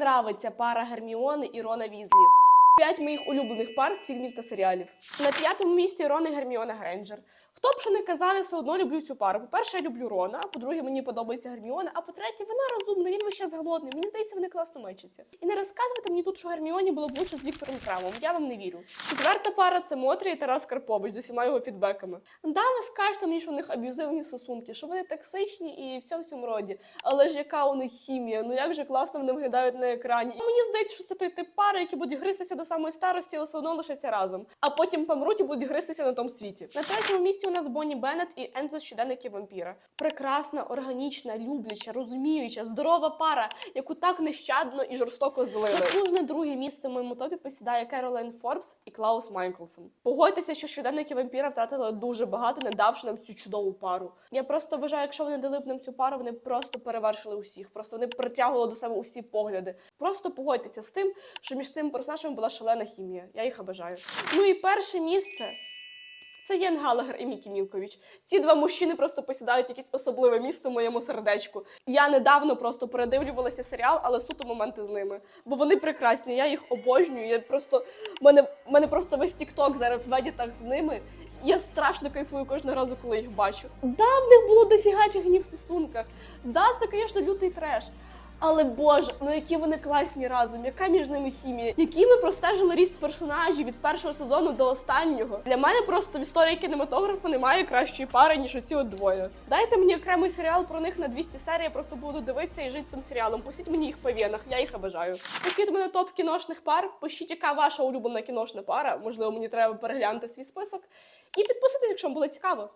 нравиться пара Герміони і Рона Візлі. П'ять моїх улюблених пар з фільмів та серіалів. На п'ятому місці Рон і Герміона Грейнджер. Хто б ще не казав, я все одно люблю цю пару. По-перше, я люблю Рона, а по-друге, мені подобається Герміона, а по-третє, вона розумна, він весь голодний. Мені здається, вони класно мечаться. І не розказуйте мені тут, що Герміоні було б лучше з Віктором Крамом. Я вам не вірю. Четверта пара це Мотрі і Тарас Карпович з усіма його фідбеками. Да, ви скажете мені, що у них аб'юзивні стосунки, що вони токсичні і все в цьому роді. Але ж яка у них хімія? Ну як же класно вони виглядають на екрані. Мені здається, що це той тип пари, які будуть гристися до самої старості, все одно лишаться разом. А потім помруть і будуть гристися на тому світі. На третьому місці у нас Бонні Беннет і Ензо щоденники вампіра. Прекрасна, органічна, любляча, розуміюча, здорова пара, яку так нещадно і жорстоко злили. Заслужене друге місце в моєму топі посідає Керолайн Форбс і Клаус Майнклсон. Погодьтеся, що щоденники вампіра втратили дуже багато, не давши нам цю чудову пару. Я просто вважаю, якщо вони дали б нам цю пару, вони просто перевершили усіх. Просто вони притягували до себе усі погляди. Просто погодьтеся з тим, що між цими персонажами була шалена хімія. Я їх обожаю. Ну і перше місце. Це Єн Галагер і Мікі Мілкович. Ці два мужчини просто посідають якесь особливе місце в моєму сердечку. Я недавно просто передивлювалася серіал, але суто моменти з ними. Бо вони прекрасні, я їх обожнюю. Я просто в мене, мене просто весь тікток зараз в едітах з ними. Я страшно кайфую кожного разу, коли їх бачу. Да, в них було дофіга фігні в стосунках. Да, це, звісно, лютий треш. Але боже, ну які вони класні разом, яка між ними хімія, які ми простежили ріст персонажів від першого сезону до останнього. Для мене просто в історії кінематографу немає кращої пари, ніж оці от двоє. Дайте мені окремий серіал про них на 200 серій, я просто буду дивитися і жити цим серіалом. Пустіть мені їх по венах, я їх обожаю. От мене топ кіношних пар. Пишіть, яка ваша улюблена кіношна пара. Можливо, мені треба переглянути свій список. І підписуйтесь, якщо вам було цікаво.